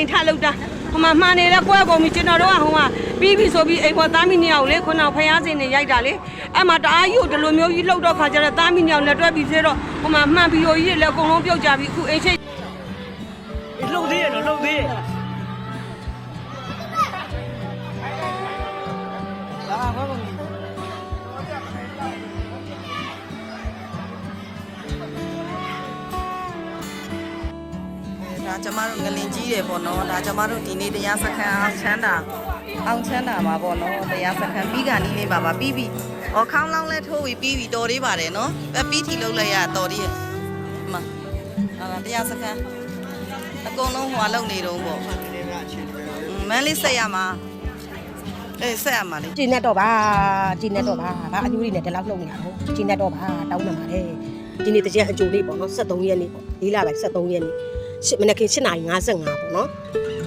ချိန်ထလောက်တာဟိုမှာမှန်နေတဲ့ကွဲကုန်ပြီကျွန်တော်တို့ကဟိုမှာပြီးပြီဆိုပြီးအိမ်ပေါ်သားမီနှစ်ယောက်လေခုနကဖျားစင်နေရိုက်တာလေအဲ့မှာတအားကြီးကိုဒီလိုမျိုးကြီးလှုပ်တော့ခါကျတော့သားမီနှစ်ယောက်နဲ့တွဲပြီးသေးတော့ဟိုမှာမှန်ပြီးရိုကြီးတွေလည်းအကုန်လုံးပြုတ်ကြပြီအခုအိမ်ရှိလှုပ်သေးရနော်လှုပ်သေးရ ဒါကျမတို့ငလင်ကြီးတယ်ပေါ့နော်ဒါကျမတို့ဒီနေ့တရားစခန်းအောင်ချမ်းတာအောင်ချမ်းတာမှာပေါ့နော်တရားစခန်းပြီးကနီးလေးပါပါပြီးပြီဟောခေါင်းလောင်းလဲထိုးပြီးပြီးပြီတော်သေးပါတယ်နော်ပဲပြီးထီလုံးလိုက်ရတော်သေးရဲ့ဒီမှာဟာလားတရားစခန်းအကုန်လုံးဟွာလုံနေတော့ပေါ့မန်းလေးဆက်ရမှာအေးဆက်ရမှာလေကျင်းနဲ့တော့ပါကျင်းနဲ့တော့ပါဘာအညူတွေနဲ့ဒီလောက်လုံနေတာဟုတ်ကျင်းနဲ့တော့ပါတောင်းနေပါတယ်ဒီနေ့တကြံအကြိုလေးပေါ့နော်73ရက်နေ့ပေါ့လေးလပိုင်း73ရက်နေ့ရှစ် မနေ့က7:55ပေါ့နော်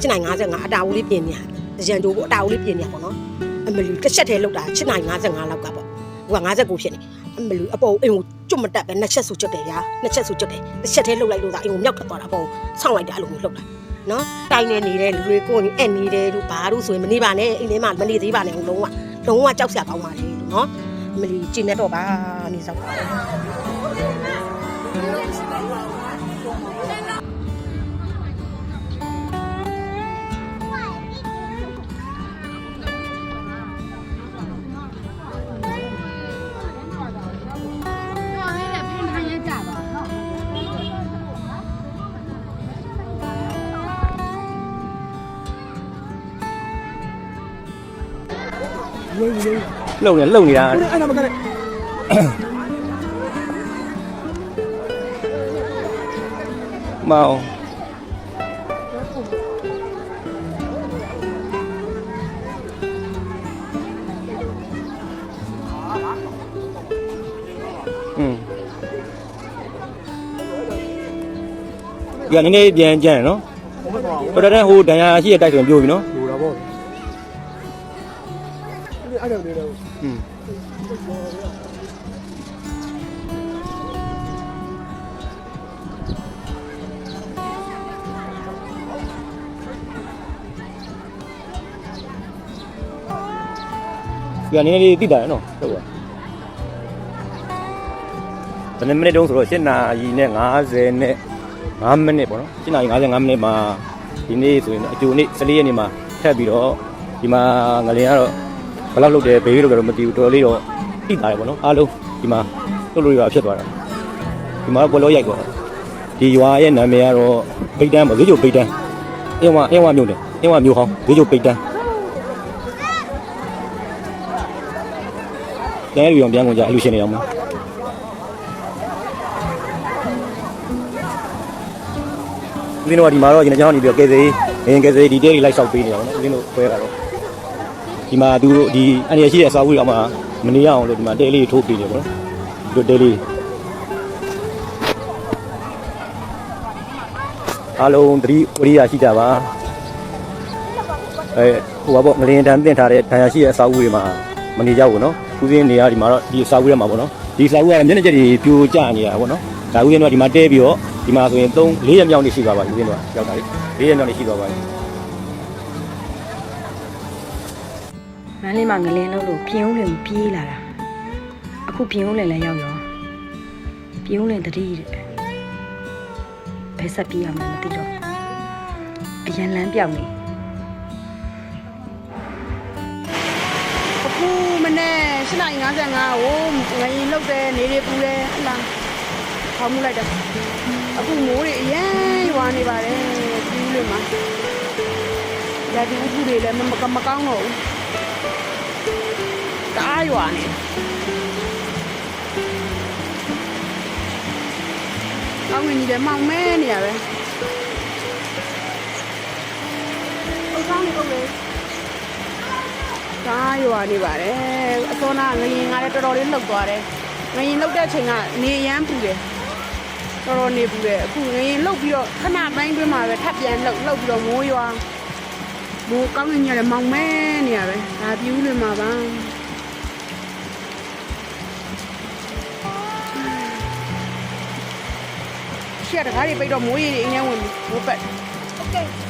7:55အတာအိုးလေးပြင်နေတကြံကြိုးပေါ့အတာအိုးလေးပြင်နေပေါ့နော်အမလီတစ်ချက်တည်းလောက်တာ7:55လောက်ကပေါ့ဟိုက59ဖြစ်နေအမလီအပေါ်အိမ်ကိုကျွတ်မတက်ပဲနှစ်ချက်ဆူကျွတ်တယ်ဗျာနှစ်ချက်ဆူကျွတ်တယ်တစ်ချက်တည်းလှုပ်လိုက်လို့သာအိမ်ကိုမြောက်ထွက်သွားတာပေါ့ဆောင်းလိုက်တာအဲ့လိုမျိုးလှုပ်တာနော်တိုင်းနေနေတဲ့လူတွေကိုယ်အဲ့နေတယ်လို့ဘာလို့ဆိုရင်မနေပါနဲ့အိမ်ထဲမှာမနေသေးပါနဲ့လုံးဝလုံးဝကြောက်စရာကောင်းပါလေလို့နော်အမလီကျင်းနေတော့ပါနေစောက် ပါလှုပ်နေလှုပ်နေတာအဲ့ဒါမကလည်းမောင်อืมဒီကနည်းနည်းပြန်ကြမ်းတယ်နော်ဘုမတော်ဟိုတည်းဟိုဒဏ်ရာရှိရတိုက်ဆိုရင်ပြိုပြီနော်ဘူတာပေါ့ အဲ့ဒါလေးတော့อืมဒီကနည်းနည်းလေးတိတာရနော်ဟုတ်ပါဘယ်နှစ်မိနစ်တုန်းဆိုတော့7နာရီနဲ့50နဲ့5မိနစ်ပေါ့နော်7နာရီ55မိနစ်မှာဒီနေ့ဆိုရင်အကျိုးနေ့14ရက်နေ့မှာထပ်ပြီးတော့ဒီမှာငလင်ကတော့ ဘယ်လောက်လုတ်တယ်ဘေးလို့ကတော့မသိဘူးတော်တော်လေးတော့တိတာရပေါ့နော်အားလုံးဒီမှာလုတ်လို့ရဖြစ်သွားတာဒီမှာကွယ်လို့ရိုက်သွားတာဒီရွာရဲ့နာမည်ကတော့ပိတ်တန်းပေါ့ဈေးကျိုပိတ်တန်းအင်းဝအင်းဝမြို့တယ်အင်းဝမြို့ဟောင်းဈေးကျိုပိတ်တန်းလဲပြီးအောင်ပြန်ကုန်ကြအလူရှင်နေအောင်မဦးဇင်းတို့ကဒီမှာတော့ကျွန်တော်ကြောင်းနေပြီးတော့ကဲစေးငင်ကဲစေးဒီတဲလေးလိုက်ဆောက်ပေးနေတာပေါ့နော်ဦးဇင်းတို့ခွဲတာတော့ ဒီမှာသူတို့ဒီအန်ရရှိတဲ့အစာအုပ်တွေအောက်မှာမနေရအောင်လို့ဒီမှာတဲလေးထိုးပေးနေပေါ့နော်ဒီလိုတဲလေးအားလုံးသတိဝရိယရှိကြပါအဲဟိုပါပေါ့ငလင်တန်းတင်ထားတဲ့ဒဏ်ရာရှိတဲ့အစာအုပ်တွေမှာမနေကြဘူးနော်ဦးဇင်းနေရဒီမှာတော့ဒီအစာအုပ်ထဲမှာပေါ့နော်ဒီအစာအုပ်ကမျက်နှာချက်တွေပြိုကျနေတာပေါ့နော်ဒါဦးဇင်းတို့ကဒီမှာတဲပြီးတော့ဒီမှာဆိုရင်3 4ရက်မြောက်နေရှိပါပါဦးဇင်းတို့ကရောက်တာလေ4ရက်မြောက်နေရှိသွားပါ မန်းလေးမှာငလင်းလို့လို့ပြင်းဦးလင်ကိုပြေးလာတာအခုပြင်းဦးလင်လည်းရောက်ရောပြင်းဦးလင်တတိတဲ့ဘယ်ဆက်ပြေးရမလဲမသိတော့အရန်လန်းပြောက်နေအခုမနေ့7:55ဟိုငရင်လှုပ်တယ်နေတွေပူတယ်အလားခေါင်းမလိုက်တာအခုမိုးတွေအရင်ရွာနေပါတယ်ပြီးလို့မှာရာဒီဥပဒေလည်းမမမကောင်းတော့ဘူး တအားရွာနေကောင်းငင်ကြီးလည်းမောင်မဲနေရပဲအကောင်းနေဟုတ်လေကားရွာနေပါတယ်အစောနာငရင်ကလည်းတော်တော်လေးလှုပ်သွားတယ်ငရင်လှုပ်တဲ့ချိန်ကနေရမ်းပူတယ်တော်တော်နေပူတယ်အခုငရင်လှုပ်ပြီးတော့ခဏပိုင်းတွင်းမှာပဲထပ်ပြန်လှုပ်လှုပ်ပြီးတော့မိုးရွာမိုးကောင်းနေရတယ်မောင်မဲနေရပဲဒါပြူးနေမှာပါ ရှေ့ကတကားတွေပိတ်တော့မိုးရေတွေအင်းငယ်ဝင်ပြီးမိုးပတ်โอเค